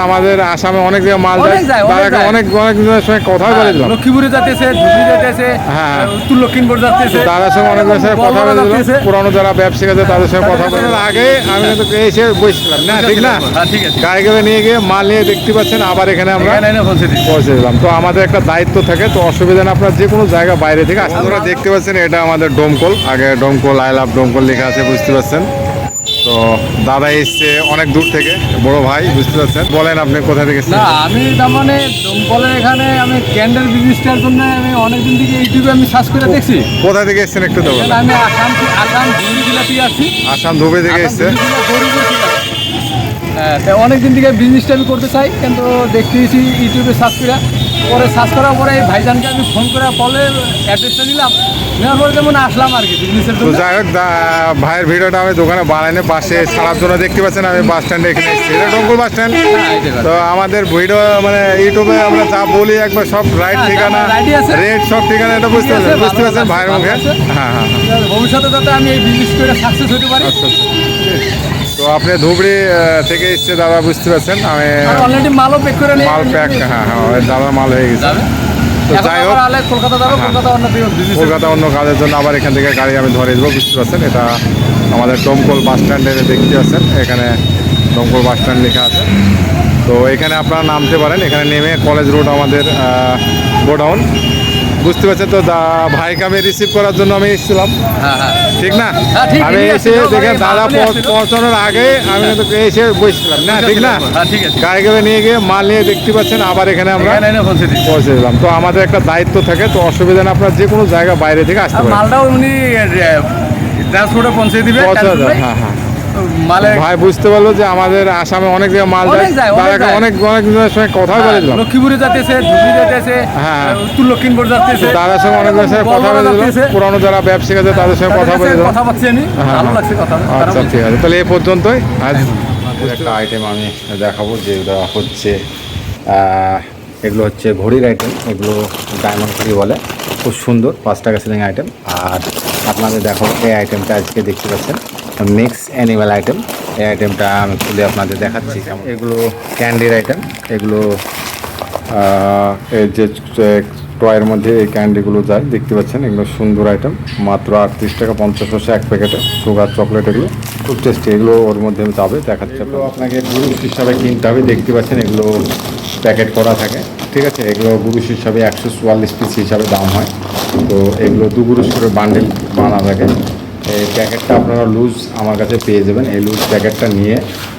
আমাদের আসামে অনেক জায়গায় মাল অনেক যায় অনেক জনের সঙ্গে কথা বলেছিলাম। লক্ষ্মীপুরে যাতেছে ধুবড়ি যাতেছে হ্যাঁ। উত্তর লক্ষ্মীপুর যাতেছে তাদের সঙ্গে অনেক জনের সঙ্গে কথা বলেছিলাম। পুরানো যারা ব্যবসায়ী আছে তাদের সঙ্গে কথা সাথে- আগে আমি কিন্তু এসে বসছিলাম না ঠিক না? হ্যাঁ ঠিক গাড়ি করে নিয়ে গিয়ে মাল নিয়ে দেখতে পাচ্ছেন আবার এখানে আমরা পৌঁছে দিলাম। তো আমাদের একটা দায়িত্ব থাকে তো অসুবিধা না আপনার যে কোনো জায়গা বাইরে থেকে আপনারা দেখতে পাচ্ছেন এটা আমাদের ডোমকল। আগে ডোমকল আই লাভ ডোমকল লেখা আছে বুঝতে পারছেন। তো দাদা এসছে অনেক দূর থেকে বড় ভাই বুঝতে পারছেন? বলেন আপনি কোথা থেকে না আমি তার মানে দমকলের এখানে আমি ক্যান্ডেল বিজনেসটার জন্য আমি অনেকদিন থেকে ইউটিউবে আমি সার্চ করে দেখছি। কোথা থেকে এসছেন একটু দেবো আমি আসাম আসাম ধুবড়ি জেলাতে আছি। আসাম ধুবে থেকে এসছে ধুবড়ি জেলা হ্যাঁ অনেকদিন থেকে বিজনেসটা আমি করতে চাই কিন্তু দেখতেছি ইউটিউবে সার্চ করে। পরে সার্চ করার পরে এই ভাইজানকে আমি ফোন করে বলে অ্যাড্রেসটা নিলাম। নেওয়ার পরে যেমন আসলাম আর কি বিজনেসের তো যাই হোক ভাইয়ের ভিডিওটা আমি দোকানে বানাইনি জন্য দেখতে পাচ্ছেন আমি বাস স্ট্যান্ডে এখানে এসেছি। এটা ডোমকল বাস স্ট্যান্ড হ্যাঁ। তো আমাদের ভিডিও মানে ইউটিউবে আমরা যা বলি একবার সব রাইট হ্যাঁ, ঠিকানা রেট সব ঠিকানা এটা বুঝতে পারছেন বুঝতে পারছেন ভাইয়ের মুখে? হ্যাঁ হ্যাঁ হ্যাঁ। ভবিষ্যতে যাতে আমি এই বিজনেস করে সাকসেস হতে পারি। আচ্ছা। তো আপনি ধুবড়ি থেকে এসছে দাদা বুঝতে পারছেন? আমি অলরেডি মালও প্যাক করে মাল প্যাক হ্যাঁ হ্যাঁ দাদার মাল হয়ে গেছে। তো যাই হোক কলকাতা যাব হ্যাঁ। কলকাতা অন্য কলকাতা অন্য কাজের জন্য আবার এখান থেকে গাড়ি আমি ধরে দেবো বুঝতে পারছেন? এটা আমাদের দমকল বাস স্ট্যান্ডে দেখতে পাচ্ছেন? এখানে দমকল বাস স্ট্যান্ড লেখা আছে। তো এখানে আপনারা নামতে পারেন। এখানে নেমে কলেজ রোড আমাদের গোডাউন। বুঝতে পারছেন তো দা- ভাইকে আমি রিসিভ করার জন্য আমি এসেছিলাম। হ্যাঁ হ্যাঁ। ঠিক না? হ্যাঁ, আমি এসে দেখে দাদা পৌঁছানোর আগে আমি কিন্তু এসে বসছিলাম না? ঠিক না? গাড়ি করে নিয়ে গিয়ে মাল নিয়ে দেখতে পাচ্ছেন আবার এখানে আমরা পৌঁছে দিলাম। তো আমাদের একটা দায়িত্ব থাকে তো অসুবিধা না আপনার যে কোনো জায়গা বাইরে থেকে আসতে পারেন। মালটাও উনি ট্রান্সপোর্টে পৌঁছে দিবে। হ্যাঁ হ্যাঁ। মালে ভাই বুঝতে পারল যে আমাদের আসামে অনেক জায়গায় মাল যায়। অনেক অনেক জনের সঙ্গে কথা বলেছিলাম লক্ষ্মীপুরে যাতেছে ধুবড়ি যাতেছে হ্যাঁ। উত্তর লক্ষ্মীপুর যাতেছে তাদের সঙ্গে অনেক জনের সঙ্গে কথা বলেছিলাম পুরানো যারা ব্যবসায়ী আছে তাদের সঙ্গে কথা বলেছিলাম কথা পাচ্ছি আমি। হ্যাঁ, ভালো হ্যাঁ। লাগছে কথা আচ্ছা ঠিক আছে। তাহলে এই পর্যন্তই। আজ একটা আইটেম আমি দেখাবো যেটা হচ্ছে এগুলো হচ্ছে ঘড়ির আইটেম এগুলো ডায়মন্ড ঘড়ি বলে। খুব সুন্দর পাঁচ টাকা সিলিং আইটেম আর আপনাদের দেখো এই আইটেমটা আজকে দেখতে পাচ্ছেন। মিক্স অ্যানিমাল আইটেম এই আইটেমটা আমি খুলে আপনাদের দেখাচ্ছি। এগুলো ক্যান্ডির আইটেম এগুলো এই যে টয়ের মধ্যে এই ক্যান্ডিগুলো যায়, দেখতে পাচ্ছেন? এগুলো সুন্দর আইটেম মাত্র আটত্রিশ টাকা পঞ্চাশ পয়সা এক প্যাকেটে সুগার চকলেট এগুলো খুব টেস্টি এগুলো ওর মধ্যে যাবে, দেখাচ্ছে আপনাকে গুরুস হিসাবে কিনতে হবে। দেখতে পাচ্ছেন, এগুলো প্যাকেট করা থাকে। ঠিক আছে? এগুলো গুরুস হিসাবে একশো চুয়াল্লিশ পিস হিসাবে দাম হয়। তো এগুলো দু গুরুস করে বান্ডেল বানা থাকে। এই প্যাকেটটা আপনারা লুজ আমার কাছে পেয়ে যাবেন। এই লুজ প্যাকেটটা নিয়ে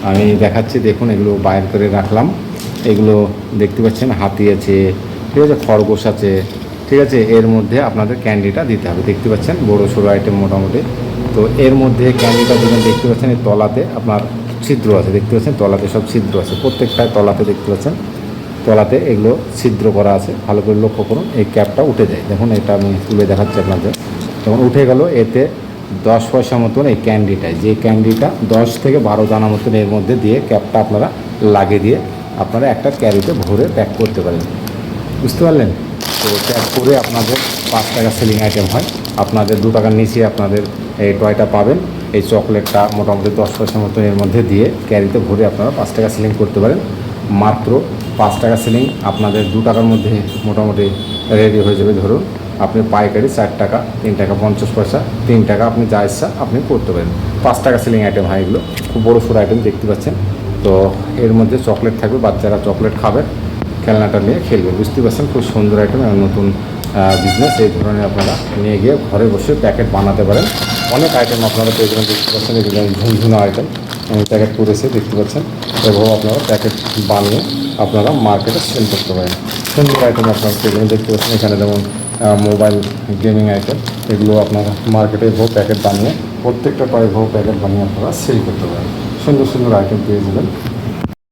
আমি দেখাচ্ছি, দেখুন, এগুলো বাইর করে রাখলাম। এগুলো দেখতে পাচ্ছেন, হাতি আছে, ঠিক আছে, খরগোশ আছে, ঠিক আছে, এর মধ্যে আপনাদের ক্যান্ডিটা দিতে হবে, দেখতে পাচ্ছেন, বড়ো সড়ো আইটেম মোটামুটি। তো এর মধ্যে ক্যান্ডিটা দেবেন, দেখতে পাচ্ছেন, এই তলাতে আপনার ছিদ্র আছে, দেখতে পাচ্ছেন, তলাতে সব ছিদ্র আছে প্রত্যেকটায় তলাতে দেখতে পাচ্ছেন। তলাতে এগুলো ছিদ্র করা আছে, ভালো করে লক্ষ্য করুন, এই ক্যাপটা উঠে যায়। দেখুন, এটা আমি তুলে দেখাচ্ছি আপনাদের। যখন উঠে গেল, এতে দশ পয়সা মতন এই ক্যান্ডিটায় যে ক্যান্ডিটা দশ থেকে বারো দানা মতন এর মধ্যে দিয়ে ক্যাপটা আপনারা লাগিয়ে দিয়ে আপনারা একটা ক্যারিতে ভরে প্যাক করতে পারেন। বুঝতে পারলেন? তো প্যাক করে আপনাদের পাঁচ টাকা সেলিং আইটেম হয়। আপনাদের দু টাকার নিচে আপনাদের এই টয়টা পাবেন। এই চকলেটটা মোটামুটি দশ পয়সা মতন এর মধ্যে দিয়ে ক্যারিতে ভরে আপনারা পাঁচ টাকা সেলিং করতে পারেন। মাত্র পাঁচ টাকা সেলিং আপনাদের দু টাকার মধ্যে মোটামুটি রেডি হয়ে যাবে ধরুন। আপনি পাইকারি চার টাকা, তিন টাকা পঞ্চাশ পয়সা, তিন টাকা আপনি যা ইচ্ছা আপনি করতে পারেন। পাঁচ টাকা সেলিং আইটেম হয়, এগুলো খুব বড়ো সড়ো আইটেম দেখতে পাচ্ছেন। তো এর মধ্যে চকলেট থাকবে, বাচ্চারা চকলেট খাবে, খেলনাটা নিয়ে খেলবে। বুঝতে পারছেন, খুব সুন্দর আইটেম এবং নতুন বিজনেস এই ধরনের আপনারা নিয়ে গিয়ে ঘরে বসে প্যাকেট বানাতে পারেন। অনেক আইটেম আপনারা পেয়ে যাবেন, দেখতে পাচ্ছেন এগুলো ঝুনঝুনা আইটেম প্যাকেট করেছি দেখতে পাচ্ছেন। এভাবে আপনারা প্যাকেট বানিয়ে আপনারা মার্কেটে সেল করতে পারেন। সুন্দর আইটেম আপনারা যাবেন, দেখতে পাচ্ছেন, এখানে যেমন মোবাইল গেমিং আইটেম এগুলো আপনারা মার্কেটে এভাবে প্যাকেট বানিয়ে প্রত্যেকটা টয় এভাবে প্যাকেট বানিয়ে আপনারা সেল করতে পারেন। সুন্দর সুন্দর আইটেম পেয়ে যাবেন।